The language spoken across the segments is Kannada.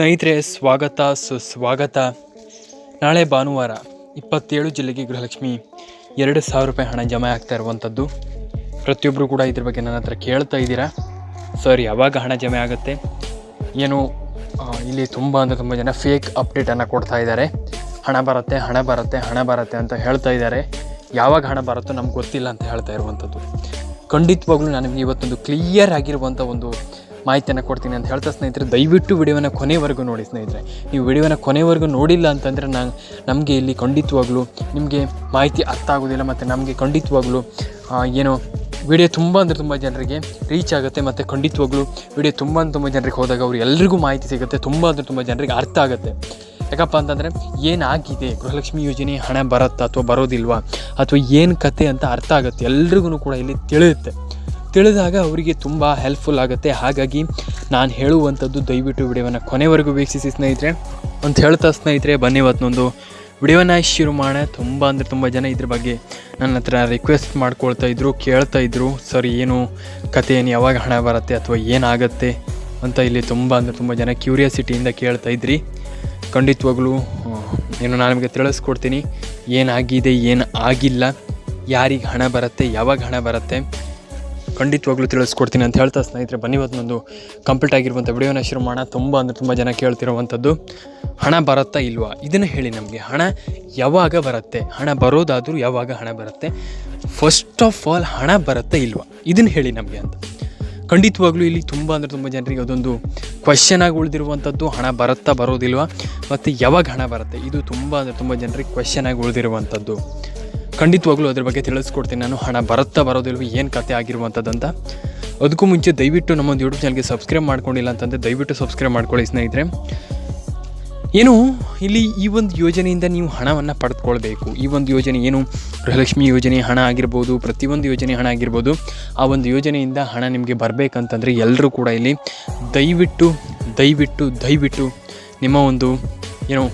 ಸ್ನೇಹಿತರೆ, ಸ್ವಾಗತ, ಸುಸ್ವಾಗತ. ನಾಳೆ ಭಾನುವಾರ ಇಪ್ಪತ್ತೇಳು ಜಿಲ್ಲೆಗೆ ಗೃಹಲಕ್ಷ್ಮಿ ಎರಡು ಸಾವಿರ ರೂಪಾಯಿ ಹಣ ಜಮೆ ಆಗ್ತಾ ಇರುವಂಥದ್ದು. ಪ್ರತಿಯೊಬ್ಬರು ಕೂಡ ಇದ್ರ ಬಗ್ಗೆ ನನ್ನ ಹತ್ರ ಕೇಳ್ತಾ ಇದ್ದೀರಾ? ಸರ್, ಯಾವಾಗ ಹಣ ಜಮೆ ಆಗುತ್ತೆ? ಏನು ಇಲ್ಲಿ ತುಂಬ ಅಂದರೆ ತುಂಬ ಜನ ಫೇಕ್ ಅಪ್ಡೇಟನ್ನು ಕೊಡ್ತಾ ಇದ್ದಾರೆ. ಹಣ ಬರುತ್ತೆ ಹಣ ಬರುತ್ತೆ ಹಣ ಬರುತ್ತೆ ಅಂತ ಹೇಳ್ತಾ ಇದ್ದಾರೆ. ಯಾವಾಗ ಹಣ ಬರುತ್ತೋ ನಮ್ಗೆ ಗೊತ್ತಿಲ್ಲ ಅಂತ ಹೇಳ್ತಾ ಇರುವಂಥದ್ದು. ಖಂಡಿತವಾಗ್ಲೂ ನನಗೆ ಇವತ್ತೊಂದು ಕ್ಲಿಯರ್ ಆಗಿರುವಂಥ ಒಂದು ಮಾಹಿತಿಯನ್ನು ಕೊಡ್ತೀನಿ ಅಂತ ಹೇಳ್ತಾ ಸ್ನೇಹಿತರೆ, ದಯವಿಟ್ಟು ವಿಡಿಯೋನ ಕೊನೆವರೆಗೂ ನೋಡಿ ಸ್ನೇಹಿತರೆ. ನೀವು ವಿಡಿಯೋನ ಕೊನೆವರೆಗೂ ನೋಡಿಲ್ಲ ಅಂತಂದರೆ ನಾನು ನಮಗೆ ಇಲ್ಲಿ ಖಂಡಿತವಾಗ್ಲೂ ನಿಮಗೆ ಮಾಹಿತಿ ಅರ್ಥ ಆಗೋದಿಲ್ಲ ಮತ್ತು ನಮಗೆ ಖಂಡಿತವಾಗ್ಲೂ ಏನೋ, ವಿಡಿಯೋ ತುಂಬ ಅಂದರೆ ತುಂಬ ಜನರಿಗೆ ರೀಚ್ ಆಗುತ್ತೆ ಮತ್ತು ಖಂಡಿತವಾಗ್ಲೂ ವಿಡಿಯೋ ತುಂಬ ಅಂದರೆ ತುಂಬ ಜನರಿಗೆ ಹೋದಾಗ ಅವ್ರು ಎಲ್ರಿಗೂ ಮಾಹಿತಿ ಸಿಗುತ್ತೆ, ತುಂಬ ಅಂದರೆ ತುಂಬ ಜನರಿಗೆ ಅರ್ಥ ಆಗುತ್ತೆ. ಯಾಕಪ್ಪ ಅಂತಂದರೆ ಏನಾಗಿದೆ, ಗೃಹಲಕ್ಷ್ಮಿ ಯೋಜನೆ ಹಣ ಬರುತ್ತಾ ಅಥವಾ ಬರೋದಿಲ್ವಾ ಅಥವಾ ಏನು ಕತೆ ಅಂತ ಅರ್ಥ ಆಗುತ್ತೆ, ಎಲ್ರಿಗೂ ಕೂಡ ಇಲ್ಲಿ ತಿಳಿಯುತ್ತೆ. ತಿಳಿದಾಗ ಅವರಿಗೆ ತುಂಬ ಹೆಲ್ಪ್ಫುಲ್ ಆಗುತ್ತೆ. ಹಾಗಾಗಿ ನಾನು ಹೇಳುವಂಥದ್ದು ದಯವಿಟ್ಟು ವಿಡಿಯೋವನ್ನು ಕೊನೆವರೆಗೂ ವೀಕ್ಷಿಸಿ ಸ್ನೇಹಿತರೆ. ಅಂತ ಹೇಳ್ತಾ ಸ್ನೇಹಿತರೆ, ಬನ್ನಿ ಇವತ್ತೊಂದು ವಿಡಿಯೋನ ಶುರು ಮಾಡೋ ತುಂಬ ಅಂದರೆ ತುಂಬ ಜನ ಇದ್ರ ಬಗ್ಗೆ ನನ್ನ ಹತ್ರ ರಿಕ್ವೆಸ್ಟ್ ಮಾಡ್ಕೊಳ್ತಾ ಇದ್ರು, ಕೇಳ್ತಾ ಇದ್ರು. ಸರ್, ಏನು ಕತೆ, ಏನು ಯಾವಾಗ ಹಣ ಬರುತ್ತೆ ಅಥವಾ ಏನಾಗುತ್ತೆ ಅಂತ ಇಲ್ಲಿ ತುಂಬ ಅಂದರೆ ತುಂಬ ಜನ ಕ್ಯೂರಿಯಾಸಿಟಿಯಿಂದ ಕೇಳ್ತಾ ಇದ್ರಿ. ಖಂಡಿತವಾಗ್ಲೂ ಏನು ನಾನು ನಿಮಗೆ ತಿಳಿಸ್ಕೊಡ್ತೀನಿ. ಏನಾಗಿದೆ ಏನು ಆಗಿಲ್ಲ ಯಾರಿಗೆ ಹಣ ಬರುತ್ತೆ, ಯಾವಾಗ ಹಣ ಬರುತ್ತೆ ಖಂಡಿತವಾಗ್ಲೂ ತಿಳಿಸ್ಕೊಡ್ತೀನಿ ಅಂತ ಹೇಳ್ತಾ ಸ್ನೇಹಿತರೆ, ಬನ್ನಿ ಇವತ್ತೊಂದು ಕಂಪ್ಲೀಟ್ ಆಗಿರುವಂಥ ವಿಡಿಯೋನ ಶುರು ಮಾಡೋಣ. ತುಂಬ ಅಂದರೆ ತುಂಬ ಜನ ಕೇಳ್ತಿರುವಂಥದ್ದು, ಹಣ ಬರುತ್ತಾ ಇಲ್ವಾ? ಇದನ್ನು ಹೇಳಿ ನಮಗೆ. ಹಣ ಯಾವಾಗ ಬರುತ್ತೆ? ಹಣ ಬರೋದಾದರೂ ಯಾವಾಗ ಹಣ ಬರುತ್ತೆ? ಫಸ್ಟ್ ಆಫ್ ಆಲ್ ಹಣ ಬರುತ್ತಾ ಇಲ್ವಾ? ಇದನ್ನು ಹೇಳಿ ನಮಗೆ ಅಂತ. ಖಂಡಿತವಾಗ್ಲೂ ಇಲ್ಲಿ ತುಂಬ ಅಂದರೆ ತುಂಬ ಜನರಿಗೆ ಅದೊಂದು ಕ್ವಶನ್ ಆಗಿ ಉಳಿದಿರುವಂಥದ್ದು, ಹಣ ಬರುತ್ತಾ ಬರೋದಿಲ್ವಾ? ಮತ್ತು ಯಾವಾಗ ಹಣ ಬರುತ್ತೆ? ಇದು ತುಂಬ ಅಂದರೆ ತುಂಬ ಜನರಿಗೆ ಕ್ವಶನ್ ಆಗಿ ಉಳಿದಿರುವಂಥದ್ದು. ಖಂಡಿತವಾಗ್ಲೂ ಅದ್ರ ಬಗ್ಗೆ ತಿಳಿಸ್ಕೊಡ್ತೀನಿ. ನಾನು ಹಣ ಬರುತ್ತಾ ಬರೋದಿಲ್ವ ಏನು ಕತೆ ಆಗಿರುವಂಥದ್ದಂತ ಅದಕ್ಕೂ ಮುಂಚೆ ದಯವಿಟ್ಟು ನಮ್ಮೊಂದು ಯೂಟ್ಯೂಬ್ ಚಾನಲ್ಗೆ ಸಬ್ಸ್ಕ್ರೈಬ್ ಮಾಡ್ಕೊಂಡಿಲ್ಲ ಅಂತಂದರೆ ದಯವಿಟ್ಟು ಸಬ್ಸ್ಕ್ರೈಬ್ ಮಾಡ್ಕೊಳ್ಳಿ ಸ್ನೇಹಿತರೆ. ಏನು, ಇಲ್ಲಿ ಈ ಒಂದು ಯೋಜನೆಯಿಂದ ನೀವು ಹಣವನ್ನು ಪಡೆದುಕೊಳ್ಬೇಕು. ಈ ಒಂದು ಯೋಜನೆ ಏನು, ಗೃಹಲಕ್ಷ್ಮಿ ಯೋಜನೆ ಹಣ ಆಗಿರ್ಬೋದು, ಪ್ರತಿಯೊಂದು ಯೋಜನೆ ಹಣ ಆಗಿರ್ಬೋದು, ಆ ಒಂದು ಯೋಜನೆಯಿಂದ ಹಣ ನಿಮಗೆ ಬರಬೇಕಂತಂದರೆ ಎಲ್ಲರೂ ಕೂಡ ಇಲ್ಲಿ ದಯವಿಟ್ಟು ದಯವಿಟ್ಟು ದಯವಿಟ್ಟು ನಿಮ್ಮ ಒಂದು, ಏನು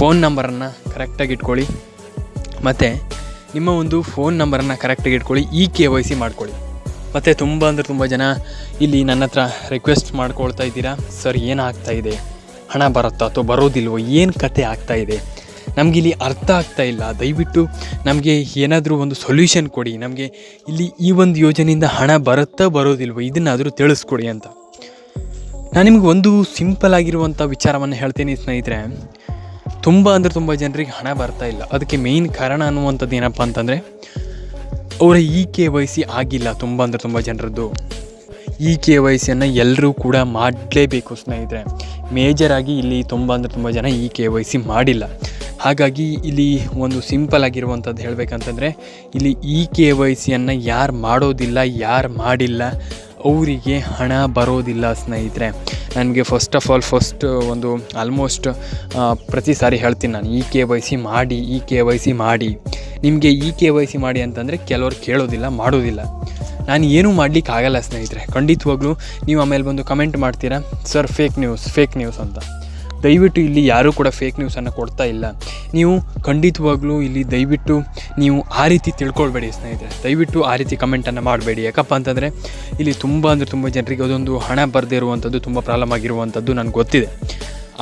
ಫೋನ್ ನಂಬರನ್ನು ಕರೆಕ್ಟಾಗಿ ಇಟ್ಕೊಳ್ಳಿ. ಮತ್ತು ನಿಮ್ಮ ಒಂದು ಫೋನ್ ನಂಬರನ್ನು ಕರೆಕ್ಟಾಗಿ ಇಟ್ಕೊಳ್ಳಿ ಇ ಕೆ ವೈ ಸಿ ಮಾಡ್ಕೊಳ್ಳಿ. ಮತ್ತು ತುಂಬ ಅಂದರೆ ತುಂಬ ಜನ ಇಲ್ಲಿ ನನ್ನ ಹತ್ರ ರಿಕ್ವೆಸ್ಟ್ ಮಾಡ್ಕೊಳ್ತಾ ಇದ್ದೀರಾ? ಸರ್ ಏನಾಗ್ತಾ ಇದೆ? ಹಣ ಬರುತ್ತಾ ಅಥವಾ ಬರೋದಿಲ್ವೋ? ಏನು ಕತೆ ಆಗ್ತಾ ಇದೆ? ನಮಗೆ ಇಲ್ಲಿ ಅರ್ಥ ಆಗ್ತಾ ಇಲ್ಲ. ದಯವಿಟ್ಟು ನಮಗೆ ಏನಾದರೂ ಒಂದು ಸೊಲ್ಯೂಷನ್ ಕೊಡಿ. ನಮಗೆ ಇಲ್ಲಿ ಈ ಒಂದು ಯೋಜನೆಯಿಂದ ಹಣ ಬರುತ್ತಾ ಬರೋದಿಲ್ವೋ, ಇದನ್ನಾದರೂ ತಿಳಿಸ್ಕೊಡಿ ಅಂತ. ನಾನು ನಿಮ್ಗೆ ಒಂದು ಸಿಂಪಲ್ ಆಗಿರುವಂಥ ವಿಚಾರವನ್ನು ಹೇಳ್ತೀನಿ ಸ್ನೇಹಿತರೆ. ತುಂಬ ಅಂದರೆ ತುಂಬ ಜನರಿಗೆ ಹಣ ಬರ್ತಾ ಇಲ್ಲ. ಅದಕ್ಕೆ ಮೇಯ್ನ್ ಕಾರಣ ಅನ್ನುವಂಥದ್ದು ಏನಪ್ಪ ಅಂತಂದರೆ, ಅವರ ಇ ಕೆ ವೈ ಸಿ ಆಗಿಲ್ಲ ತುಂಬ ಅಂದರೆ ತುಂಬ ಜನರದ್ದು. ಇ ಕೆ ವೈ ಸಿಯನ್ನು ಎಲ್ಲರೂ ಕೂಡ ಮಾಡಲೇಬೇಕು ಸ್ನೇಹಿತರೆ. ಮೇಜರಾಗಿ ಇಲ್ಲಿ ತುಂಬ ಅಂದರೆ ತುಂಬ ಜನ ಇ ಕೆ ವೈ ಸಿ ಮಾಡಿಲ್ಲ. ಹಾಗಾಗಿ ಇಲ್ಲಿ ಒಂದು ಸಿಂಪಲ್ ಆಗಿರುವಂಥದ್ದು ಹೇಳಬೇಕಂತಂದರೆ, ಇಲ್ಲಿ ಇ ಕೆ ವೈ ಸಿಯನ್ನು ಯಾರು ಮಾಡೋದಿಲ್ಲ, ಯಾರು ಮಾಡಿಲ್ಲ ಅವರಿಗೆ ಹಣ ಬರೋದಿಲ್ಲ ಸ್ನೇಹಿತರೆ. ನನಗೆ ಫಸ್ಟ್ ಆಫ್ ಆಲ್ ಫಸ್ಟ್ ಒಂದು ಆಲ್ಮೋಸ್ಟ್ ಪ್ರತಿ ಸಾರಿ ಹೇಳ್ತೀನಿ ನಾನು, ಈ ಕೆ ವೈ ಸಿ ಮಾಡಿ, ಈ ಕೆ ವೈ ಸಿ ಮಾಡಿ. ನಿಮಗೆ ಈ ಕೆ ವೈ ಸಿ ಮಾಡಿ ಅಂತಂದರೆ ಕೆಲವ್ರು ಕೇಳೋದಿಲ್ಲ, ಮಾಡೋದಿಲ್ಲ. ನಾನು ಏನೂ ಮಾಡಲಿಕ್ಕೆ ಆಗಲ್ಲ ಸ್ನೇಹಿತರೆ. ಖಂಡಿತವಾಗ್ಲೂ ನೀವು ಆಮೇಲೆ ಬಂದು ಕಮೆಂಟ್ ಮಾಡ್ತೀರಾ? Sir fake news fake news ಅಂತ. ದಯವಿಟ್ಟು ಇಲ್ಲಿ ಯಾರೂ ಕೂಡ ಫೇಕ್ ನ್ಯೂಸನ್ನು ಕೊಡ್ತಾ ಇಲ್ಲ. ನೀವು ಖಂಡಿತವಾಗ್ಲೂ ಇಲ್ಲಿ ದಯವಿಟ್ಟು ನೀವು ಆ ರೀತಿ ತಿಳ್ಕೊಳ್ಬೇಡಿ ಸ್ನೇಹಿತರೆ. ದಯವಿಟ್ಟು ಆ ರೀತಿ ಕಮೆಂಟನ್ನು ಮಾಡಬೇಡಿ. ಯಾಕಪ್ಪ ಅಂತಂದರೆ ಇಲ್ಲಿ ತುಂಬ ಅಂದರೆ ತುಂಬ ಜನರಿಗೆ ಅದೊಂದು ಹಣ ಬರದೇ ಇರುವಂಥದ್ದು ತುಂಬ ಪ್ರಾಬ್ಲಮ್ ಆಗಿರುವಂಥದ್ದು ನನಗೆ ಗೊತ್ತಿದೆ.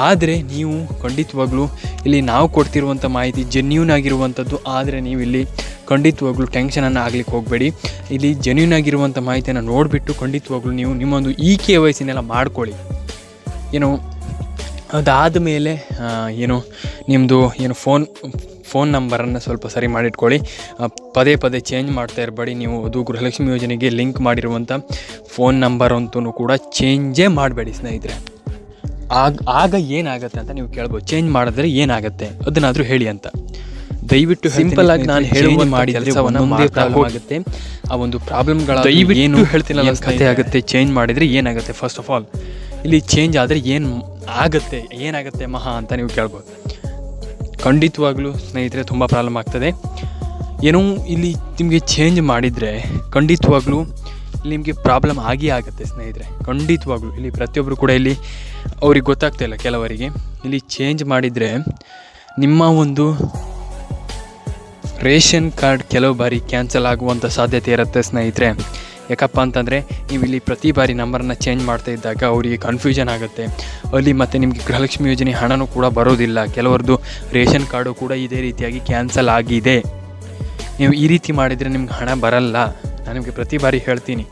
ಆದರೆ ನೀವು ಖಂಡಿತವಾಗ್ಲೂ ಇಲ್ಲಿ ನಾವು ಕೊಡ್ತಿರುವಂಥ ಮಾಹಿತಿ ಜೆನ್ಯೂನ್ ಆಗಿರುವಂಥದ್ದು ಆದರೆ ನೀವು ಇಲ್ಲಿ ಖಂಡಿತವಾಗ್ಲೂ ಟೆನ್ಷನನ್ನು ಆಗ್ಲಿಕ್ಕೆ ಹೋಗಬೇಡಿ. ಇಲ್ಲಿ ಜೆನ್ಯೂನ್ ಆಗಿರುವಂಥ ಮಾಹಿತಿಯನ್ನು ನೋಡಿಬಿಟ್ಟು ಖಂಡಿತವಾಗ್ಲೂ ನೀವು ನಿಮ್ಮೊಂದು ಇ ಕೆ ವಯಸ್ಸಿನೆಲ್ಲ ಮಾಡ್ಕೊಳ್ಳಿ. ಏನು ಅದಾದ ಮೇಲೆ ಏನು ನಿಮ್ಮದು ಏನು ಫೋನ್ ಫೋನ್ ನಂಬರನ್ನು ಸ್ವಲ್ಪ ಸರಿ ಮಾಡಿಟ್ಕೊಳ್ಳಿ. ಪದೇ ಪದೇ ಚೇಂಜ್ ಮಾಡ್ತಾ ಇರಬೇಡಿ. ನೀವು ಅದು ಗೃಹಲಕ್ಷ್ಮಿ ಯೋಜನೆಗೆ ಲಿಂಕ್ ಮಾಡಿರುವಂಥ ಫೋನ್ ನಂಬರ್ ಅಂತೂ ಕೂಡ ಚೇಂಜೇ ಮಾಡಬೇಡಿ ಸ್ನೇಹಿತರೆ. ಆಗ ಆಗ ಏನಾಗುತ್ತೆ ಅಂತ ನೀವು ಕೇಳ್ಬೋದು. ಚೇಂಜ್ ಮಾಡಿದ್ರೆ ಏನಾಗುತ್ತೆ? ಅದನ್ನಾದರೂ ಹೇಳಿ ಅಂತ. ದಯವಿಟ್ಟು ಸಿಂಪಲ್ ಆಗಿ ನಾನು ಹೇಳುವ ಮಾಡಿ ಕೆಲಸವನ್ನು ಆಗುತ್ತೆ. ಆ ಒಂದು ಪ್ರಾಬ್ಲಮ್ಗಳ ದಯವಿಟ್ಟು ಏನು ಹೇಳ್ತೀನಲ್ಲ ಕತೆ ಆಗುತ್ತೆ ಚೇಂಜ್ ಮಾಡಿದರೆ ಏನಾಗುತ್ತೆ? ಫಸ್ಟ್ ಆಫ್ ಆಲ್ ಇಲ್ಲಿ ಚೇಂಜ್ ಆದರೆ ಏನು ಆಗುತ್ತೆ, ಏನಾಗುತ್ತೆ ಮಹಾ ಅಂತ ನೀವು ಕೇಳ್ಬೋದು. ಖಂಡಿತವಾಗ್ಲೂ ಸ್ನೇಹಿತರೆ ತುಂಬ ಪ್ರಾಬ್ಲಮ್ ಆಗ್ತದೆ. ಏನೋ ಇಲ್ಲಿ ನಿಮಗೆ ಚೇಂಜ್ ಮಾಡಿದರೆ ಖಂಡಿತವಾಗ್ಲೂ ಇಲ್ಲಿ ನಿಮಗೆ ಪ್ರಾಬ್ಲಮ್ ಆಗೇ ಆಗುತ್ತೆ ಸ್ನೇಹಿತರೆ. ಖಂಡಿತವಾಗ್ಲೂ ಇಲ್ಲಿ ಪ್ರತಿಯೊಬ್ಬರು ಕೂಡ ಇಲ್ಲಿ ಅವ್ರಿಗೆ ಗೊತ್ತಾಗ್ತಾ ಇಲ್ಲ ಕೆಲವರಿಗೆ. ಇಲ್ಲಿ ಚೇಂಜ್ ಮಾಡಿದರೆ ನಿಮ್ಮ ಒಂದು ರೇಷನ್ ಕಾರ್ಡ್ ಕೆಲವು ಬಾರಿ ಕ್ಯಾನ್ಸಲ್ ಆಗುವಂಥ ಸಾಧ್ಯತೆ ಇರುತ್ತೆ ಸ್ನೇಹಿತರೆ. ಯಾಕಪ್ಪ ಅಂತಂದರೆ ನೀವು ಇಲ್ಲಿ ಪ್ರತಿ ಬಾರಿ ನಂಬರನ್ನ ಚೇಂಜ್ ಮಾಡ್ತಾ ಇದ್ದಾಗ ಅವರಿಗೆ ಕನ್ಫ್ಯೂಷನ್ ಆಗುತ್ತೆ. ಅಲ್ಲಿ ಮತ್ತು ನಿಮಗೆ ಗೃಹಲಕ್ಷ್ಮಿ ಯೋಜನೆ ಹಣನೂ ಕೂಡ ಬರೋದಿಲ್ಲ. ಕೆಲವರದ್ದು ರೇಷನ್ ಕಾರ್ಡು ಕೂಡ ಇದೇ ರೀತಿಯಾಗಿ ಕ್ಯಾನ್ಸಲ್ ಆಗಿದೆ. ನೀವು ಈ ರೀತಿ ಮಾಡಿದರೆ ನಿಮ್ಗೆ ಹಣ ಬರಲ್ಲ. ನಾನು ನಿಮಗೆ ಪ್ರತಿ ಬಾರಿ ಹೇಳ್ತೀನಿ.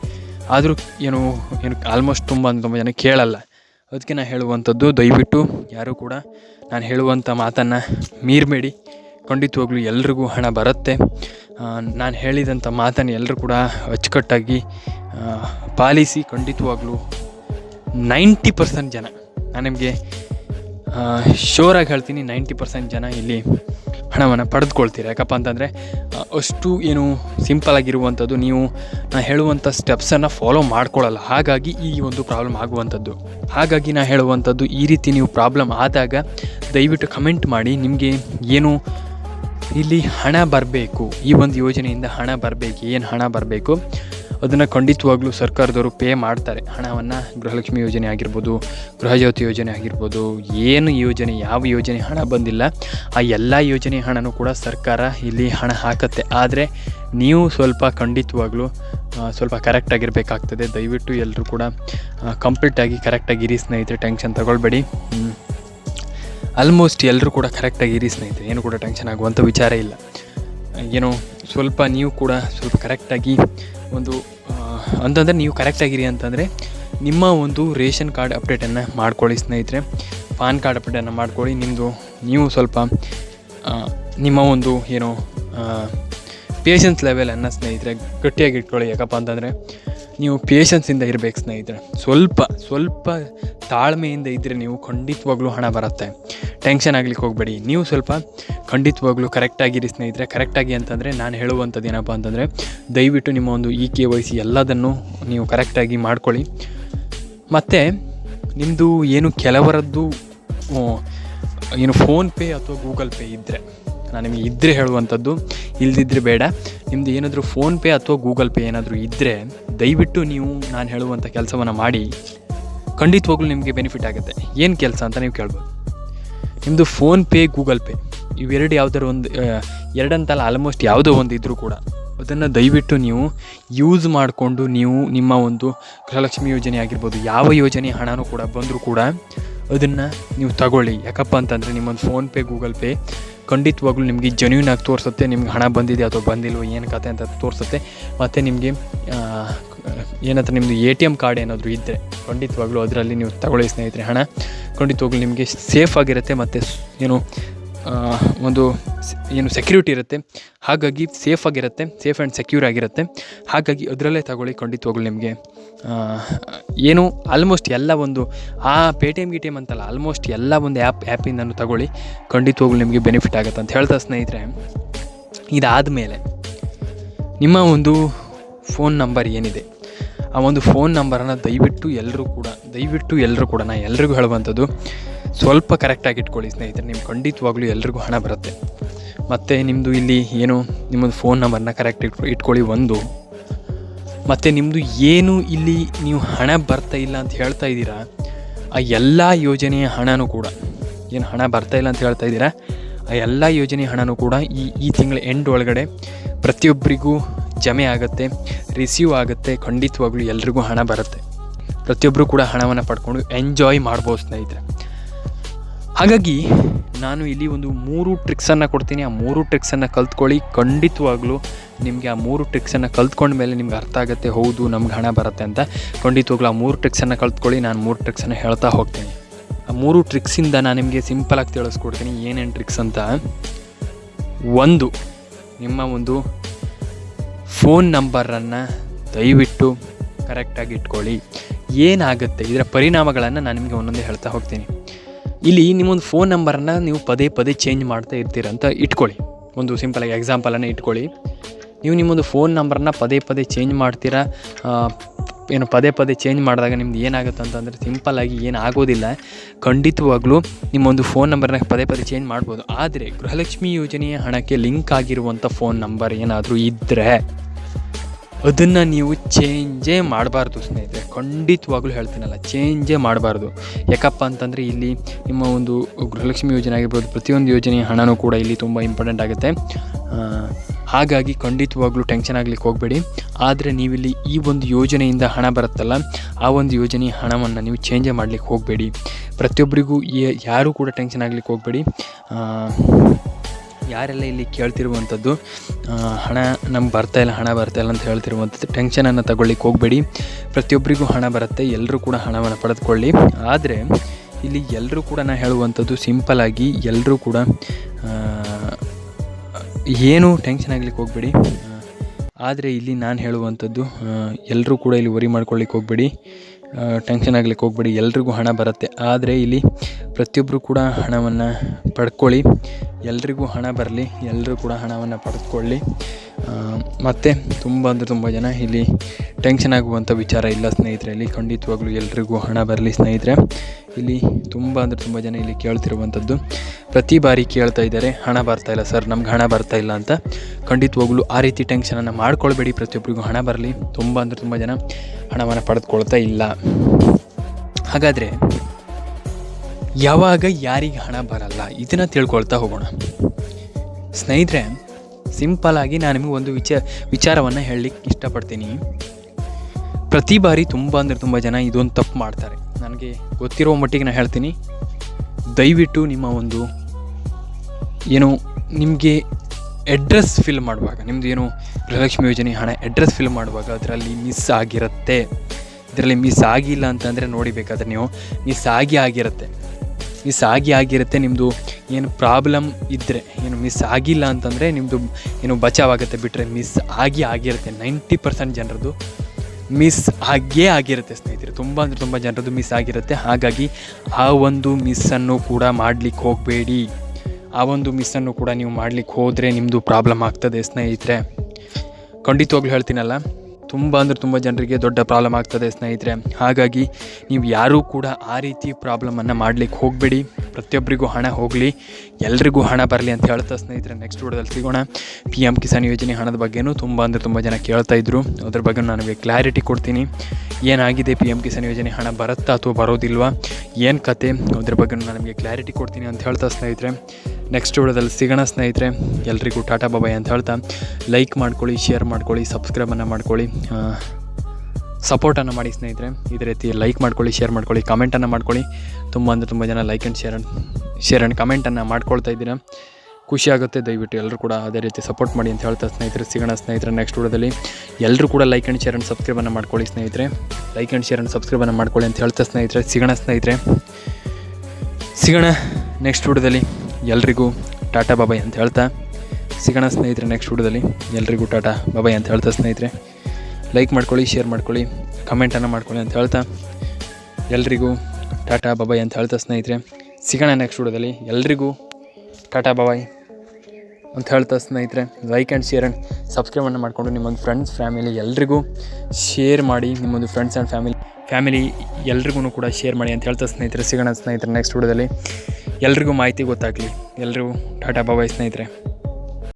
ಆದರೂ ಏನು ಏನು ಆಲ್ಮೋಸ್ಟ್ ತುಂಬ ತುಂಬ ಜನ ಕೇಳಲ್ಲ. ಅದಕ್ಕೆ ನಾನು ಹೇಳುವಂಥದ್ದು, ದಯವಿಟ್ಟು ಯಾರೂ ಕೂಡ ನಾನು ಹೇಳುವಂಥ ಮಾತನ್ನು ಮೀರಬೇಡಿ. ಖಂಡಿತವಾಗ್ಲೂ ಎಲ್ರಿಗೂ ಹಣ ಬರುತ್ತೆ. ನಾನು ಹೇಳಿದಂಥ ಮಾತನ್ನು ಎಲ್ಲರೂ ಕೂಡ ಅಚ್ಚುಕಟ್ಟಾಗಿ ಪಾಲಿಸಿ ಖಂಡಿತವಾಗ್ಲೂ ನೈಂಟಿ ಪರ್ಸೆಂಟ್ ಜನ, ನಾನು ನಿಮಗೆ ಶೋರಾಗಿ ಹೇಳ್ತೀನಿ ನೈಂಟಿ ಪರ್ಸೆಂಟ್ ಜನ ಇಲ್ಲಿ ಹಣವನ್ನು ಪಡೆದುಕೊಳ್ತೀರ. ಯಾಕಪ್ಪ ಅಂತಂದರೆ ಅಷ್ಟು ಏನು ಸಿಂಪಲ್ ಆಗಿರುವಂಥದ್ದು ನೀವು ನಾನು ಹೇಳುವಂಥ ಸ್ಟೆಪ್ಸನ್ನು ಫಾಲೋ ಮಾಡ್ಕೊಳ್ಳಲ್ಲ ಹಾಗಾಗಿ ಈ ಒಂದು ಪ್ರಾಬ್ಲಮ್ ಆಗುವಂಥದ್ದು ಹಾಗಾಗಿ ನಾನು ಹೇಳುವಂಥದ್ದು ಈ ರೀತಿ ನೀವು ಪ್ರಾಬ್ಲಮ್ ಆದಾಗ ದಯವಿಟ್ಟು ಕಮೆಂಟ್ ಮಾಡಿ, ನಿಮಗೆ ಏನು ಇಲ್ಲಿ ಹಣ ಬರಬೇಕು. ಈ ಒಂದು ಯೋಜನೆಯಿಂದ ಹಣ ಬರಬೇಕು. ಏನು ಹಣ ಬರಬೇಕು? ಅದನ್ನು ಖಂಡಿತವಾಗ್ಲೂ ಸರ್ಕಾರದವರು ಪೇ ಮಾಡ್ತಾರೆ. ಹಣವನ್ನು ಗೃಹಲಕ್ಷ್ಮಿ ಯೋಜನೆ ಆಗಿರ್ಬೋದು, ಗೃಹಜ್ಯೋತಿ ಯೋಜನೆ ಆಗಿರ್ಬೋದು, ಏನು ಯೋಜನೆ, ಯಾವ ಯೋಜನೆ ಹಣ ಬಂದಿಲ್ಲ, ಆ ಎಲ್ಲ ಯೋಜನೆ ಹಣನೂ ಕೂಡ ಸರ್ಕಾರ ಇಲ್ಲಿ ಹಣ ಹಾಕತ್ತೆ. ಆದರೆ ನೀವು ಸ್ವಲ್ಪ ಖಂಡಿತವಾಗ್ಲೂ ಸ್ವಲ್ಪ ಕರೆಕ್ಟಾಗಿರಬೇಕಾಗ್ತದೆ ದಯವಿಟ್ಟು ಎಲ್ಲರೂ ಕೂಡ ಕಂಪ್ಲೀಟಾಗಿ ಕರೆಕ್ಟಾಗಿ ಇರಿ ಸ್ನೇಹಿತರೆ ಟೆನ್ಷನ್ ತಗೊಳ್ಬೇಡಿ. ಆಲ್ಮೋಸ್ಟ್ ಎಲ್ಲರೂ ಕೂಡ ಕರೆಕ್ಟಾಗಿ ಇರಿ ಸ್ನೇಹಿತರೆ, ಏನು ಕೂಡ ಟೆನ್ಷನ್ ಆಗುವಂಥ ವಿಚಾರ ಇಲ್ಲ. ಏನೋ, ಸ್ವಲ್ಪ ನೀವು ಕೂಡ ಸ್ವಲ್ಪ ಕರೆಕ್ಟಾಗಿ ಒಂದು ಅಂತಂದರೆ ನೀವು ಕರೆಕ್ಟಾಗಿರಿ ಅಂತಂದರೆ ನಿಮ್ಮ ಒಂದು ರೇಷನ್ ಕಾರ್ಡ್ ಅಪ್ಡೇಟನ್ನು ಮಾಡ್ಕೊಳ್ಳಿ ಸ್ನೇಹಿತರೆ. ಪಾನ್ ಕಾರ್ಡ್ ಅಪ್ಡೇಟನ್ನು ಮಾಡ್ಕೊಳ್ಳಿ ನಿಮ್ಮದು ನೀವು ಸ್ವಲ್ಪ ನಿಮ್ಮ ಒಂದು ಏನೋ ಪೇಷನ್ಸ್ ಲೆವೆಲನ್ನು ಸ್ನೇಹಿತರೆ ಗಟ್ಟಿಯಾಗಿ ಇಟ್ಕೊಳ್ಳಿ. ಯಾಕಪ್ಪ ಅಂತಂದರೆ ನೀವು ಪೇಷನ್ಸಿಂದ ಇರಬೇಕು ಸ್ನೇಹಿತರೆ. ಸ್ವಲ್ಪ ಸ್ವಲ್ಪ ತಾಳ್ಮೆಯಿಂದ ಇದ್ದರೆ ನೀವು ಖಂಡಿತವಾಗ್ಲೂ ಹಣ ಬರುತ್ತೆ. ಟೆನ್ಷನ್ ಆಗ್ಲಿಕ್ಕೆ ಹೋಗಬೇಡಿ. ನೀವು ಸ್ವಲ್ಪ ಖಂಡಿತವಾಗ್ಲೂ ಕರೆಕ್ಟಾಗಿರಿ ಸ್ನೇಹಿತರೆ. ಕರೆಕ್ಟಾಗಿ ಅಂತಂದರೆ ನಾನು ಹೇಳುವಂಥದ್ದು ಏನಪ್ಪ ಅಂತಂದರೆ, ದಯವಿಟ್ಟು ನಿಮ್ಮ ಒಂದು ಇ ಕೆ ವೈ ಎಲ್ಲದನ್ನು ನೀವು ಕರೆಕ್ಟಾಗಿ ಮಾಡ್ಕೊಳ್ಳಿ. ಮತ್ತು ನಿಮ್ಮದು ಏನು ಕೆಲವರದ್ದು ಏನು ಫೋನ್ಪೇ ಅಥವಾ ಗೂಗಲ್ ಪೇ ಇದ್ದರೆ ನಾನು ನಿಮಗೆ ಇದ್ದರೆ ಹೇಳುವಂಥದ್ದು, ಇಲ್ದಿದ್ರೆ ಬೇಡ. ನಿಮ್ಮದು ಏನಾದರೂ ಫೋನ್ಪೇ ಅಥವಾ ಗೂಗಲ್ ಪೇ ಏನಾದರೂ ಇದ್ದರೆ ದಯವಿಟ್ಟು ನೀವು ನಾನು ಹೇಳುವಂಥ ಕೆಲಸವನ್ನು ಮಾಡಿ, ಖಂಡಿತವಾಗ್ಲೂ ನಿಮಗೆ ಬೆನಿಫಿಟ್ ಆಗುತ್ತೆ. ಏನು ಕೆಲಸ ಅಂತ ನೀವು ಕೇಳ್ಬೋದು. ನಿಮ್ಮದು ಫೋನ್ಪೇ ಗೂಗಲ್ ಪೇ ಇವೆರಡು ಯಾವ್ದಾರು ಒಂದು ಎರಡಂತಲ್ಲ ಆಲ್ಮೋಸ್ಟ್ ಯಾವುದೋ ಒಂದು ಇದ್ದರೂ ಕೂಡ ಅದನ್ನು ದಯವಿಟ್ಟು ನೀವು ಯೂಸ್ ಮಾಡಿಕೊಂಡು ನೀವು ನಿಮ್ಮ ಒಂದು ಗೃಹಲಕ್ಷ್ಮಿ ಯೋಜನೆ ಆಗಿರ್ಬೋದು, ಯಾವ ಯೋಜನೆ ಹಣನೂ ಕೂಡ ಬಂದರೂ ಕೂಡ ಅದನ್ನು ನೀವು ತಗೊಳ್ಳಿ. ಯಾಕಪ್ಪ ಅಂತಂದರೆ ನಿಮ್ಮೊಂದು ಫೋನ್ಪೇ ಗೂಗಲ್ ಪೇ ಖಂಡಿತವಾಗ್ಲೂ ನಿಮಗೆ ಜೆನ್ಯೂನ್ ಆಗಿ ತೋರಿಸುತ್ತೆ, ನಿಮ್ಗೆ ಹಣ ಬಂದಿದೆ ಅಥವಾ ಬಂದಿಲ್ವೋ, ಏನು ಕತೆ ಅಂತ ತೋರಿಸುತ್ತೆ. ಮತ್ತು ನಿಮಗೆ ಏನಂತ ನಿಮ್ಮದು ಎ ಟಿ ಎಂ ಕಾರ್ಡ್ ಏನಾದರೂ ಇದ್ದರೆ ಖಂಡಿತವಾಗ್ಲೂ ಅದರಲ್ಲಿ ನೀವು ತಗೊಳ್ಳಿ ಸ್ನೇಹಿತರೆ ಹಣ. ಖಂಡಿತವಾಗ್ಲೂ ನಿಮಗೆ ಸೇಫ್ ಆಗಿರುತ್ತೆ ಮತ್ತು, ಏನು ಒಂದು ಏನು ಸೆಕ್ಯೂರಿಟಿ ಇರುತ್ತೆ. ಹಾಗಾಗಿ ಸೇಫ್ ಆಗಿರುತ್ತೆ ಸೇಫ್ ಆ್ಯಂಡ್ ಸೆಕ್ಯೂರ್ ಆಗಿರುತ್ತೆ. ಹಾಗಾಗಿ ಅದರಲ್ಲೇ ತಗೊಳ್ಳಿ ಖಂಡಿತವಾಗ್ಲೂ ನಿಮಗೆ. ಏನು ಆಲ್ಮೋಸ್ಟ್ ಎಲ್ಲ ಒಂದು, ಆ ಪೇ ಟಿ ಎಂ ಗಿ ಟಿ ಎಂ ಅಂತಲ್ಲ ಆಲ್ಮೋಸ್ಟ್ ಎಲ್ಲ ಒಂದು ಆ್ಯಪ್ ಆ್ಯಪಿಂದನೂ ತಗೊಳ್ಳಿ ಖಂಡಿತವಾಗ್ಲೂ ನಿಮಗೆ ಬೆನಿಫಿಟ್ ಆಗುತ್ತೆ ಅಂತ ಹೇಳ್ತಾ ಸ್ನೇಹಿತರೆ. ಇದಾದ ಮೇಲೆ ನಿಮ್ಮ ಒಂದು ಫೋನ್ ನಂಬರ್ ಏನಿದೆ? ಆ ಒಂದು ಫೋನ್ ನಂಬರನ್ನು ದಯವಿಟ್ಟು ಎಲ್ಲರೂ ಕೂಡ, ದಯವಿಟ್ಟು ಎಲ್ಲರೂ ಕೂಡ ನಾನು ಎಲ್ರಿಗೂ ಹೇಳುವಂಥದ್ದು ಸ್ವಲ್ಪ ಕರೆಕ್ಟಾಗಿ ಇಟ್ಕೊಳ್ಳಿ ಸ್ನೇಹಿತರೆ. ನಿಮ್ಗೆ ಖಂಡಿತವಾಗ್ಲೂ ಎಲ್ರಿಗೂ ಹಣ ಬರುತ್ತೆ. ಮತ್ತು ನಿಮ್ಮದು ಇಲ್ಲಿ ಏನು, ನಿಮ್ಮದು ಫೋನ್ ನಂಬರ್ನ ಕರೆಕ್ಟ್ ಇಟ್ಕೊ, ಇಟ್ಕೊಳ್ಳಿ ಒಂದು. ಮತ್ತು ನಿಮ್ಮದು ಏನು ಇಲ್ಲಿ ನೀವು ಹಣ ಬರ್ತಾ ಇಲ್ಲ ಅಂತ ಹೇಳ್ತಾ ಇದ್ದೀರಾ, ಆ ಎಲ್ಲ ಯೋಜನೆಯ ಹಣನೂ ಕೂಡ, ಏನು ಹಣ ಬರ್ತಾ ಇಲ್ಲ ಅಂತ ಹೇಳ್ತಾ ಇದ್ದೀರಾ, ಆ ಎಲ್ಲ ಯೋಜನೆ ಹಣನೂ ಕೂಡ ಈ ಈ ತಿಂಗಳ ಎಂಡ್ ಒಳಗಡೆ ಪ್ರತಿಯೊಬ್ಬರಿಗೂ ಜಮೆ ಆಗುತ್ತೆ ರಿಸೀವ್ ಆಗುತ್ತೆ, ಖಂಡಿತವಾಗ್ಲೂ ಎಲ್ರಿಗೂ ಹಣ ಬರುತ್ತೆ. ಪ್ರತಿಯೊಬ್ಬರು ಕೂಡ ಹಣವನ್ನು ಪಡ್ಕೊಂಡು ಎಂಜಾಯ್ ಮಾಡ್ಬೋದು ಸ್ನೇಹಿತರೆ. ಹಾಗಾಗಿ ನಾನು ಇಲ್ಲಿ ಒಂದು ಮೂರು ಟ್ರಿಕ್ಸನ್ನು ಕೊಡ್ತೀನಿ. ಆ ಮೂರು ಟ್ರಿಕ್ಸನ್ನು ಕಲ್ತ್ಕೊಳ್ಳಿ. ಖಂಡಿತವಾಗ್ಲೂ ನಿಮಗೆ ಆ ಮೂರು ಟ್ರಿಕ್ಸನ್ನು ಕಲ್ತ್ಕೊಂಡ ಮೇಲೆ ನಿಮ್ಗೆ ಅರ್ಥ ಆಗುತ್ತೆ, ಹೌದು, ನಮ್ಗೆ ಹಣ ಬರುತ್ತೆ ಅಂತ. ಖಂಡಿತವಾಗ್ಲೂ ಆ ಮೂರು ಟ್ರಿಕ್ಸನ್ನು ಕಲ್ತ್ಕೊಳ್ಳಿ. ನಾನು ಮೂರು ಟ್ರಿಕ್ಸನ್ನು ಹೇಳ್ತಾ ಹೋಗ್ತೀನಿ. ಆ ಮೂರು ಟ್ರಿಕ್ಸಿಂದ ನಾನು ನಿಮಗೆ ಸಿಂಪಲಾಗಿ ತಿಳಿಸ್ಕೊಡ್ತೀನಿ. ಏನೇನು ಟ್ರಿಕ್ಸ್ ಅಂತ. ಒಂದು, ನಿಮ್ಮ ಒಂದು ಫೋನ್ ನಂಬರನ್ನು ದಯವಿಟ್ಟು ಕರೆಕ್ಟಾಗಿ ಇಟ್ಕೊಳ್ಳಿ. ಏನಾಗುತ್ತೆ? ಇದರ ಪರಿಣಾಮಗಳನ್ನು ನಾನು ನಿಮಗೆ ಒಂದೊಂದೇ ಹೇಳ್ತಾ ಹೋಗ್ತೀನಿ. ಇಲ್ಲಿ ನಿಮ್ಮೊಂದು ಫೋನ್ ನಂಬರನ್ನು ನೀವು ಪದೇ ಪದೇ ಚೇಂಜ್ ಮಾಡ್ತಾ ಇರ್ತೀರಂತ ಇಟ್ಕೊಳ್ಳಿ. ಒಂದು ಸಿಂಪಲಾಗಿ ಎಕ್ಸಾಂಪಲನ್ನು ಇಟ್ಕೊಳ್ಳಿ. ನೀವು ನಿಮ್ಮೊಂದು ಫೋನ್ ನಂಬರನ್ನು ಪದೇ ಪದೇ ಚೇಂಜ್ ಮಾಡ್ತೀರಾ? ಏನು ಪದೇ ಪದೇ ಚೇಂಜ್ ಮಾಡಿದಾಗ ನಿಮ್ದು ಏನಾಗುತ್ತೆ ಅಂತಂದರೆ ಸಿಂಪಲ್ಲಾಗಿ ಏನು ಆಗೋದಿಲ್ಲ. ಖಂಡಿತವಾಗ್ಲೂ ನಿಮ್ಮೊಂದು ಫೋನ್ ನಂಬರ್ನ ಪದೇ ಪದೇ ಚೇಂಜ್ ಮಾಡ್ಬೋದು. ಆದರೆ ಗೃಹಲಕ್ಷ್ಮಿ ಯೋಜನೆಯ ಹಣಕ್ಕೆ ಲಿಂಕ್ ಆಗಿರುವಂಥ ಫೋನ್ ನಂಬರ್ ಏನಾದರೂ ಇದ್ದರೆ ಅದನ್ನು ನೀವು ಚೇಂಜೇ ಮಾಡಬಾರ್ದು ಸ್ನೇಹಿತರೆ. ಖಂಡಿತವಾಗ್ಲೂ ಹೇಳ್ತೀನಲ್ಲ ಚೇಂಜೇ ಮಾಡಬಾರ್ದು. ಯಾಕಪ್ಪ ಅಂತಂದರೆ ಇಲ್ಲಿ ನಿಮ್ಮ ಒಂದು ಗೃಹಲಕ್ಷ್ಮಿ ಯೋಜನೆ ಆಗಿರ್ಬೋದು, ಪ್ರತಿಯೊಂದು ಯೋಜನೆಯ ಹಣನೂ ಕೂಡ ಇಲ್ಲಿ ತುಂಬ ಇಂಪಾರ್ಟೆಂಟ್ ಆಗುತ್ತೆ. ಹಾಗಾಗಿ ಖಂಡಿತವಾಗ್ಲೂ ಟೆನ್ಷನ್ ಆಗಲಿಕ್ಕೆ ಹೋಗಬೇಡಿ. ಆದರೆ ನೀವಿಲ್ಲಿ ಈ ಒಂದು ಯೋಜನೆಯಿಂದ ಹಣ ಬರುತ್ತಲ್ಲ, ಆ ಒಂದು ಯೋಜನೆಯ ಹಣವನ್ನು ನೀವು ಚೇಂಜೇ ಮಾಡಲಿಕ್ಕೆ ಹೋಗಬೇಡಿ. ಪ್ರತಿಯೊಬ್ಬರಿಗೂ ಯಾರೂ ಕೂಡ ಟೆನ್ಷನ್ ಆಗಲಿಕ್ಕೆ ಹೋಗಬೇಡಿ. ಯಾರೆಲ್ಲ ಇಲ್ಲಿ ಕೇಳ್ತಿರುವಂಥದ್ದು ಹಣ ನಮ್ಗೆ ಬರ್ತಾ ಇಲ್ಲ, ಹಣ ಬರ್ತಾ ಇಲ್ಲ ಅಂತ ಹೇಳ್ತಿರುವಂಥದ್ದು ಟೆನ್ಷನನ್ನು ತಗೊಳ್ಳಿಕ್ಕೆ ಹೋಗಬೇಡಿ. ಪ್ರತಿಯೊಬ್ಬರಿಗೂ ಹಣ ಬರುತ್ತೆ ಎಲ್ಲರೂ ಕೂಡ ಹಣವನ್ನು ಪಡೆದುಕೊಳ್ಳಿ. ಆದರೆ, ಇಲ್ಲಿ ಎಲ್ಲರೂ ಕೂಡ ನಾನು ಹೇಳುವಂಥದ್ದು ಸಿಂಪಲಾಗಿ ಎಲ್ಲರೂ ಕೂಡ ಏನು ಟೆನ್ಷನ್ ಆಗ್ಲಿಕ್ಕೆ ಹೋಗಬೇಡಿ. ಆದರೆ ಇಲ್ಲಿ ನಾನು ಹೇಳುವಂಥದ್ದು ಎಲ್ಲರೂ ಕೂಡ ಇಲ್ಲಿ ವರಿ ಮಾಡ್ಕೊಳ್ಳಿಕ್ಕೆ ಹೋಗಬೇಡಿ. ಟೆನ್ಷನ್ ಆಗ್ಲಿಕ್ಕೆ ಹೋಗಬೇಡಿ. ಎಲ್ರಿಗೂ ಹಣ ಬರುತ್ತೆ. ಆದರೆ ಇಲ್ಲಿ ಪ್ರತಿಯೊಬ್ಬರು ಕೂಡ ಹಣವನ್ನು ಪಡ್ಕೊಳ್ಳಿ. ಎಲ್ರಿಗೂ ಹಣ ಬರಲಿ. ಎಲ್ಲರೂ ಕೂಡ ಹಣವನ್ನು ಪಡೆದುಕೊಳ್ಳಿ ಮತ್ತು ತುಂಬ ಅಂದರೆ ತುಂಬ ಜನ ಇಲ್ಲಿ ಟೆನ್ಷನ್ ಆಗುವಂಥ ವಿಚಾರ ಇಲ್ಲ ಸ್ನೇಹಿತರೆ ಇಲ್ಲಿ ಖಂಡಿತವಾಗ್ಲೂ ಎಲ್ರಿಗೂ ಹಣ ಬರಲಿ ಸ್ನೇಹಿತರೆ. ಇಲ್ಲಿ ತುಂಬ ಅಂದರೆ ತುಂಬ ಜನ ಇಲ್ಲಿ ಕೇಳ್ತಿರುವಂಥದ್ದು ಪ್ರತಿ ಬಾರಿ ಕೇಳ್ತಾ ಇದ್ದಾರೆ, ಹಣ ಬರ್ತಾ ಇಲ್ಲ ಸರ್, ನಮ್ಗೆ ಹಣ ಬರ್ತಾ ಇಲ್ಲ ಅಂತ. ಖಂಡಿತವಾಗ್ಲೂ ಆ ರೀತಿ ಟೆನ್ಷನನ್ನು ಮಾಡ್ಕೊಳ್ಬೇಡಿ. ಪ್ರತಿಯೊಬ್ಬರಿಗೂ ಹಣ ಬರಲಿ. ತುಂಬ ಅಂದರೆ ತುಂಬ ಜನ ಹಣವನ್ನು ಪಡೆದುಕೊಳ್ತಾ ಇಲ್ಲ. ಹಾಗಾದರೆ ಯಾವಾಗ ಯಾರಿಗೆ ಹಣ ಬರಲ್ಲ? ಇದನ್ನು ತಿಳ್ಕೊಳ್ತಾ ಹೋಗೋಣ. ಸ್ನೇಹಿತರೆ ಸಿಂಪಲಾಗಿ ನಾನು ನಿಮಗೆ ಒಂದು ವಿಚಾರ, ವಿಚಾರವನ್ನು ಹೇಳಲಿಕ್ಕೆ ಇಷ್ಟಪಡ್ತೀನಿ. ಪ್ರತಿ ಬಾರಿ ತುಂಬ ಅಂದರೆ ತುಂಬ ಜನ ಇದೊಂದು ತಪ್ಪು ಮಾಡ್ತಾರೆ. ನನಗೆ ಗೊತ್ತಿರೋ ಮಟ್ಟಿಗೆ ನಾನು ಹೇಳ್ತೀನಿ. ದಯವಿಟ್ಟು ನಿಮ್ಮ ಒಂದು, ಏನು, ನಿಮಗೆ ಅಡ್ರೆಸ್ ಫಿಲ್ ಮಾಡುವಾಗ ನಿಮ್ಮದು ಏನು ಗೃಹಲಕ್ಷ್ಮಿ ಯೋಜನೆ ಹಣ ಅಡ್ರೆಸ್ ಫಿಲ್ ಮಾಡುವಾಗ ಅದರಲ್ಲಿ ಮಿಸ್ ಆಗಿರುತ್ತೆ. ಇದರಲ್ಲಿ ಮಿಸ್ ಆಗಿಲ್ಲ ಅಂತಂದರೆ ನೋಡಿಬೇಕಾದ್ರೆ ನೀವು ಮಿಸ್ ಆಗಿ ಆಗಿರುತ್ತೆ. ಮಿಸ್ ಆಗಿ ಆಗಿರುತ್ತೆ ನಿಮ್ಮದು ಏನು ಪ್ರಾಬ್ಲಮ್ ಇದ್ದರೆ ಏನು ಮಿಸ್ ಆಗಿಲ್ಲ ಅಂತಂದರೆ ನಿಮ್ಮದು ಏನು ಬಚಾವಾಗುತ್ತೆ ಬಿಟ್ಟರೆ ಮಿಸ್ ಆಗಿ ಆಗಿರುತ್ತೆ. ನೈಂಟಿ ಪರ್ಸೆಂಟ್ ಜನರದ್ದು ಮಿಸ್ ಆಗೇ ಆಗಿರುತ್ತೆ ಸ್ನೇಹಿತರೆ. ತುಂಬ ಅಂದರೆ ತುಂಬ ಜನರದ್ದು ಮಿಸ್ ಆಗಿರುತ್ತೆ. ಹಾಗಾಗಿ ಆ ಒಂದು ಮಿಸ್ಸನ್ನು ಕೂಡ ಮಾಡಲಿಕ್ಕೆ ಹೋಗಬೇಡಿ. ಆ ಒಂದು ಮಿಸ್ಸನ್ನು ಕೂಡ ನೀವು ಮಾಡಲಿಕ್ಕೆ ಹೋದರೆ ನಿಮ್ಮದು ಪ್ರಾಬ್ಲಮ್ ಆಗ್ತದೆ ಸ್ನೇಹಿತರೆ. ಖಂಡಿತವಾಗ್ಲೂ ಹೇಳ್ತೀನಲ್ಲ, ತುಂಬ ಅಂದರೆ ತುಂಬ ಜನರಿಗೆ ದೊಡ್ಡ ಪ್ರಾಬ್ಲಮ್ ಆಗ್ತದೆ ಸ್ನೇಹಿತರೆ. ಹಾಗಾಗಿ ನೀವು ಯಾರೂ ಕೂಡ ಆ ರೀತಿ ಪ್ರಾಬ್ಲಮನ್ನು ಮಾಡಲಿಕ್ಕೆ ಹೋಗಬೇಡಿ. ಪ್ರತಿಯೊಬ್ಬರಿಗೂ ಹಣ ಹೋಗಲಿ, ಎಲ್ರಿಗೂ ಹಣ ಬರಲಿ ಅಂತ ಹೇಳ್ತಾ ಸ್ನೇಹಿತರೆ ನೆಕ್ಸ್ಟ್ ವಿಡಿಯೋದಲ್ಲಿ ಸಿಗೋಣ. ಪಿ ಎಂ ಕಿಸಾನ್ ಯೋಜನೆ ಹಣದ ಬಗ್ಗೆನೂ ತುಂಬ ಅಂದರೆ ತುಂಬ ಜನ ಕೇಳ್ತಾ ಇದ್ರು. ಅದ್ರ ಬಗ್ಗೆ ನನಗೆ ಕ್ಲಾರಿಟಿ ಕೊಡ್ತೀನಿ. ಏನಾಗಿದೆ ಪಿ ಎಂ ಕಿಸಾನ್ ಯೋಜನೆ ಹಣ ಬರುತ್ತಾ ಅಥವಾ ಬರೋದಿಲ್ವಾ? ಏನು ಕತೆ? ಅದ್ರ ಬಗ್ಗೆ ನನಗೆ ಕ್ಲಾರಿಟಿ ಕೊಡ್ತೀನಿ ಅಂತ ಹೇಳ್ತಾ ಸ್ನೇಹಿತರೆ. ನೆಕ್ಸ್ಟ್ ವಿಡಿಯೋದಲ್ಲಿ ಸಿಗೋಣ ಸ್ನೇಹಿತರೆ. ಎಲ್ರಿಗೂ ಟಾಟಾ ಬಾಬಾಯ್ ಅಂತ ಹೇಳ್ತಾ. ಲೈಕ್ ಮಾಡ್ಕೊಳ್ಳಿ ಶೇರ್ ಮಾಡ್ಕೊಳ್ಳಿ ಸಬ್ಸ್ಕ್ರೈಬನ್ನು ಮಾಡ್ಕೊಳ್ಳಿ. ಸಪೋರ್ಟನ್ನು ಮಾಡಿ ಸ್ನೇಹಿತರೆ. ಇದೇ ರೀತಿ ಲೈಕ್ ಮಾಡ್ಕೊಳ್ಳಿ ಶೇರ್ ಮಾಡ್ಕೊಳ್ಳಿ ಕಮೆಂಟನ್ನು ಮಾಡ್ಕೊಳ್ಳಿ. ತುಂಬ ಅಂದರೆ ತುಂಬ ಜನ like and share share and ಕಮೆಂಟನ್ನು ಮಾಡ್ಕೊಳ್ತಾ ಇದ್ದೀರಾ. ಖುಷಿ ಆಗುತ್ತೆ, ದಯವಿಟ್ಟು ಎಲ್ಲರೂ ಕೂಡ ಅದೇ ರೀತಿ ಸಪೋರ್ಟ್ ಮಾಡಿ ಅಂತ ಹೇಳ್ತಾ ಸ್ನೇಹಿತರೆ. ಸಿಗೋಣ ಸ್ನೇಹಿತರೆ ನೆಕ್ಸ್ಟ್ ವಿಡಿಯೋದಲ್ಲಿ. ಎಲ್ಲರೂ ಕೂಡ ಲೈಕ್ ಆ್ಯಂಡ್ ಶೇರ್ ಆ್ಯಂಡ್ ಸಬ್ಸ್ಕ್ರೈಬನ್ನು ಮಾಡ್ಕೊಳ್ಳಿ ಸ್ನೇಹಿತರೆ. ಲೈಕ್ ಆ್ಯಂಡ್ ಶೇರ್ ಆ್ಯಂಡ್ ಸಬ್ಸ್ಕ್ರೈಬನ್ನು ಮಾಡ್ಕೊಳ್ಳಿ ಅಂತ ಹೇಳ್ತಾ ಸ್ನೇಹಿತರೆ. ಸಿಗೋಣ ಸ್ನೇಹಿತರೆ. ಸಿಗೋಣ ನೆಕ್ಸ್ಟ್ ವಿಡಿಯೋದಲ್ಲಿ. ಎಲ್ರಿಗೂ ಟಾಟಾ ಬಾಬಾಯ್ ಅಂತ ಹೇಳ್ತಾ, ಸಿಗೋಣ ಸ್ನೇಹಿತರೆ ನೆಕ್ಸ್ಟ್ ವಿಡಿಯೋದಲ್ಲಿ. ಎಲ್ರಿಗೂ ಟಾಟಾ ಬಾಬಾಯ್ ಅಂತ ಹೇಳ್ತಾ ಸ್ನೇಹಿತರೆ. ಲೈಕ್ ಮಾಡ್ಕೊಳ್ಳಿ ಶೇರ್ ಮಾಡ್ಕೊಳ್ಳಿ ಕಮೆಂಟನ್ನು ಮಾಡ್ಕೊಳ್ಳಿ ಅಂತ ಹೇಳ್ತಾ, ಎಲ್ರಿಗೂ ಟಾಟಾ ಬಾಬಾಯ್ ಅಂತ ಹೇಳ್ತಾ ಸ್ನೇಹಿತರೆ. ಸಿಗೋಣ ನೆಕ್ಸ್ಟ್ ವಿಡಿಯೋದಲ್ಲಿ. ಎಲ್ರಿಗೂ ಟಾಟಾ ಬಾಬಾಯ್ ಅಂತ ಹೇಳ್ತಾ ಸ್ನೇಹಿತರೆ. ಲೈಕ್ ಆ್ಯಂಡ್ ಶೇರ್ ಆ್ಯಂಡ್ ಸಬ್ಸ್ಕ್ರೈಬನ್ನು ಮಾಡಿಕೊಂಡು ನಿಮ್ಮೊಂದು ಫ್ರೆಂಡ್ಸ್ ಫ್ಯಾಮಿಲಿ ಎಲ್ರಿಗೂ ಶೇರ್ ಮಾಡಿ ನಿಮ್ಮೊಂದು ಫ್ರೆಂಡ್ಸ್ ಆ್ಯಂಡ್ ಫ್ಯಾಮಿಲಿ ಫ್ಯಾಮಿಲಿ ಎಲ್ರಿಗೂ ಕೂಡ ಶೇರ್ ಮಾಡಿ ಅಂತ ಹೇಳ್ತಾ ಸ್ನೇಹಿತರೆ, ಸಿಗೋಣ ಸ್ನೇಹಿತರೆ ನೆಕ್ಸ್ಟ್ ವಿಡಿಯೋದಲ್ಲಿ. ಎಲ್ರಿಗೂ ಮಾಹಿತಿ ಗೊತ್ತಾಗಲಿ. ಎಲ್ರಿಗೂ ಟಾಟಾ ಬಾಬಾಯ್ ಸ್ನೇಹಿತರೆ.